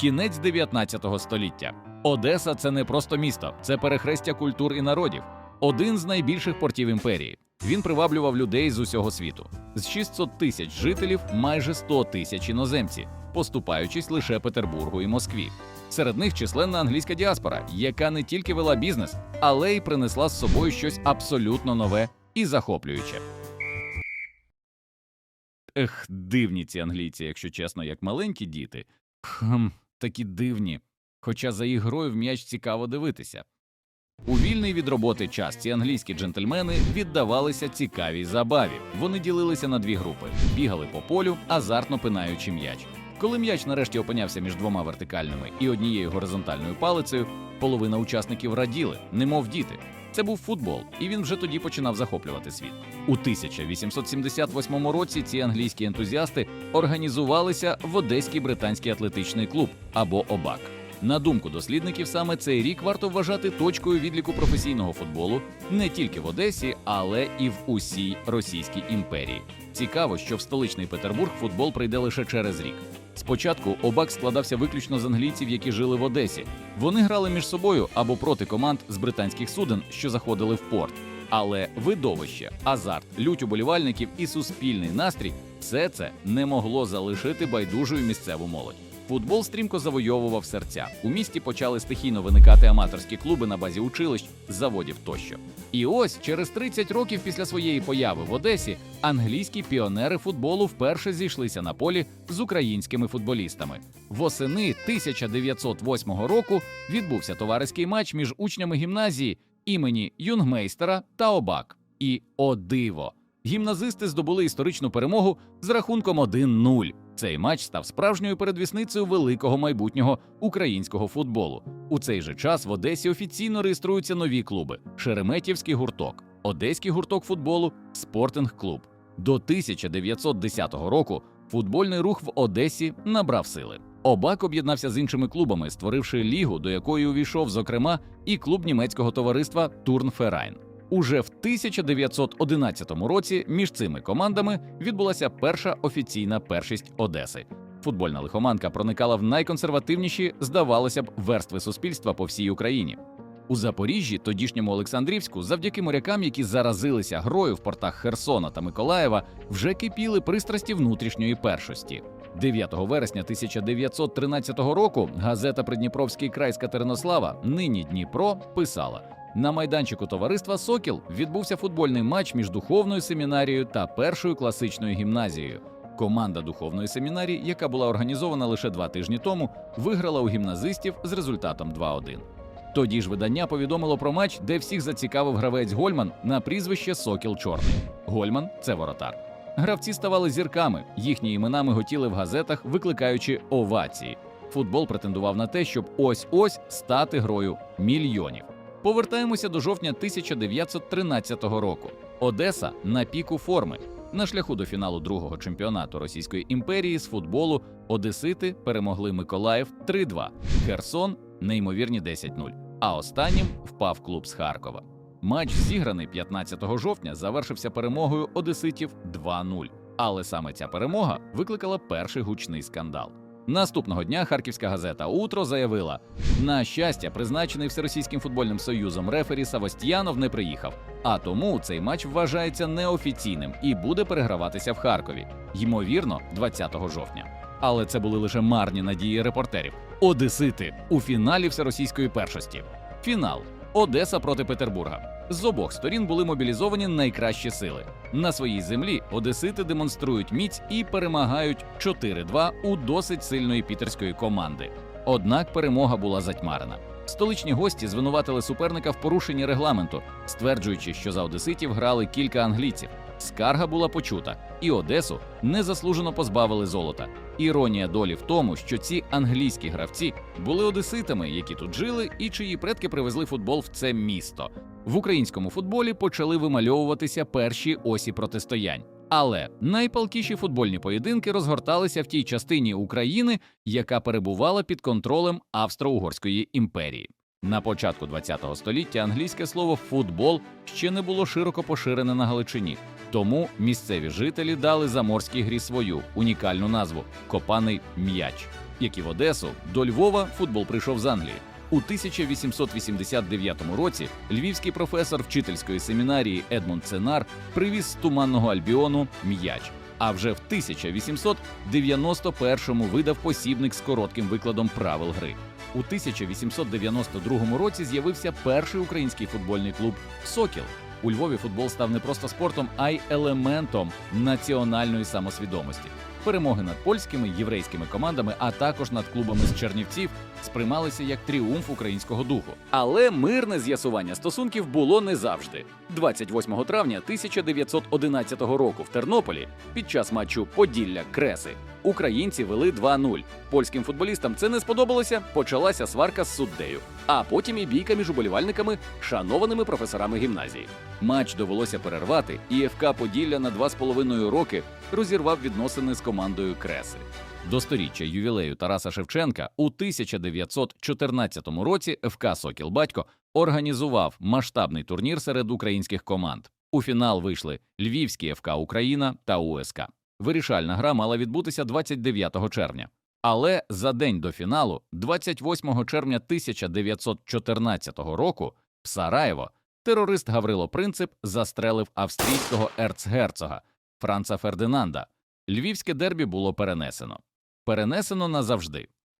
Кінець 19 століття. Одеса це не просто місто, це перехрестя культур і народів. Один з найбільших портів імперії. Він приваблював людей з усього світу. З 600 тисяч жителів майже 100 тисяч іноземці, поступаючись лише Петербургу і Москві. Серед них численна англійська діаспора, яка не тільки вела бізнес, але й принесла з собою щось абсолютно нове і захоплююче. Ех, дивні ці англійці, якщо чесно, як маленькі діти. Хм, такі дивні. Хоча за їх грою в м'яч цікаво дивитися. У вільний від роботи час ці англійські джентльмени віддавалися цікавій забаві. Вони ділилися на дві групи, бігали по полю, азартно пинаючи м'яч. Коли м'яч нарешті опинявся між двома вертикальними і однією горизонтальною палицею, половина учасників раділи, немов діти. Це був футбол, і він вже тоді починав захоплювати світ. У 1878 році ці англійські ентузіасти організувалися в Одеський британський атлетичний клуб або ОБАК. На думку дослідників, саме цей рік варто вважати точкою відліку професійного футболу не тільки в Одесі, але і в усій Російській імперії. Цікаво, що в столичний Петербург футбол прийде лише через рік. Спочатку ОБАК складався виключно з англійців, які жили в Одесі. Вони грали між собою або проти команд з британських суден, що заходили в порт. Але видовище, азарт, лють уболівальників і суспільний настрій все це не могло залишити байдужою місцеву молодь. Футбол стрімко завойовував серця. У місті почали стихійно виникати аматорські клуби на базі училищ, заводів тощо. І ось через 30 років після своєї появи в Одесі англійські піонери футболу вперше зійшлися на полі з українськими футболістами. Восени 1908 року відбувся товариський матч між учнями гімназії імені Юнгмейстера та Обак. І о диво! Гімназисти здобули історичну перемогу з рахунком 1-0. Цей матч став справжньою передвісницею великого майбутнього українського футболу. У цей же час в Одесі офіційно реєструються нові клуби: Шереметівський гурток, Одеський гурток футболу, Спортинг клуб. До 1910 року футбольний рух в Одесі набрав сили. Обак об'єднався з іншими клубами, створивши лігу, до якої увійшов, зокрема, і клуб німецького товариства Турнферайн. Уже в 1911 році між цими командами відбулася перша офіційна першість Одеси. Футбольна лихоманка проникала в найконсервативніші, здавалося б, верстви суспільства по всій Україні. У Запоріжжі, тодішньому Олександрівську, завдяки морякам, які заразилися грою в портах Херсона та Миколаєва, вже кипіли пристрасті внутрішньої першості. 9 вересня 1913 року газета Придніпровський край з Катеринослава, нині Дніпро, писала: на майданчику товариства Сокіл відбувся футбольний матч між духовною семінарією та першою класичною гімназією. Команда духовної семінарії, яка була організована лише два тижні тому, виграла у гімназистів з результатом 2-1. Тоді ж видання повідомило про матч, де всіх зацікавив гравець Гольман на прізвище Сокіл Чорний. Гольман це воротар. Гравці ставали зірками, їхні імена миготіли в газетах, викликаючи овації. Футбол претендував на те, щоб ось-ось стати грою мільйонів. Повертаємося до жовтня 1913 року. Одеса на піку форми. На шляху до фіналу другого чемпіонату Російської імперії з футболу Одесити перемогли Миколаїв 3-2, Херсон неймовірні 10-0. А останнім впав клуб з Харкова. Матч, зіграний 15 жовтня, завершився перемогою Одеситів 2-0. Але саме ця перемога викликала перший гучний скандал. Наступного дня харківська газета Утро заявила: на щастя, призначений Всеросійським футбольним союзом рефері Савостіянов не приїхав. А тому цей матч вважається неофіційним і буде переграватися в Харкові, ймовірно, 20 жовтня. Але це були лише марні надії репортерів. Одесити у фіналі всеросійської першості. Фінал Одеса проти Петербурга. З обох сторін були мобілізовані найкращі сили. На своїй землі Одесити демонструють міць і перемагають 4-2 у досить сильної пітерської команди. Однак перемога була затьмарена. Столичні гості звинуватили суперника в порушенні регламенту, стверджуючи, що за одеситів грали кілька англійців. Скарга була почута, і Одесу незаслужено позбавили золота. Іронія долі в тому, що ці англійські гравці були одеситами, які тут жили, і чиї предки привезли футбол в це місто. В українському футболі почали вимальовуватися перші осі протистоянь. Але найпалкіші футбольні поєдинки розгорталися в тій частині України, яка перебувала під контролем Австро-Угорської імперії. На початку ХХ століття англійське слово футбол ще не було широко поширене на Галичині. Тому місцеві жителі дали заморській грі свою унікальну назву копаний м'яч. Як і в Одесу, до Львова футбол прийшов з Англії. У 1889 році львівський професор вчительської семінарії Едмунд Ценар привіз з туманного Альбіону м'яч. А вже в 1891-му видав посібник з коротким викладом правил гри. У 1892 році з'явився перший український футбольний клуб Сокіл. У Львові футбол став не просто спортом, а й елементом національної самосвідомості. Перемоги над польськими єврейськими командами, а також над клубами з Чернівців, сприймалися як тріумф українського духу. Але мирне з'ясування стосунків було не завжди. 28 травня 1911 року в Тернополі під час матчу Поділля Креси українці вели 2-0. Польським футболістам це не сподобалося. Почалася сварка з суддею, а потім і бійка між уболівальниками, шанованими професорами гімназії. Матч довелося перервати, і ФК Поділля на два з половиною роки розірвав відносини з командою Креси. До сторіччя ювілею Тараса Шевченка у 1914 році ФК Сокіл Батько організував масштабний турнір серед українських команд. У фінал вийшли Львівський ФК Україна та УСК. Вирішальна гра мала відбутися 29 червня. Але за день до фіналу, 28 червня 1914 року, в Сараєво терорист Гаврило Принцип застрелив австрійського ерцгерцога Франца Фердинанда. Львівське дербі було перенесено. Перенесено назавжди.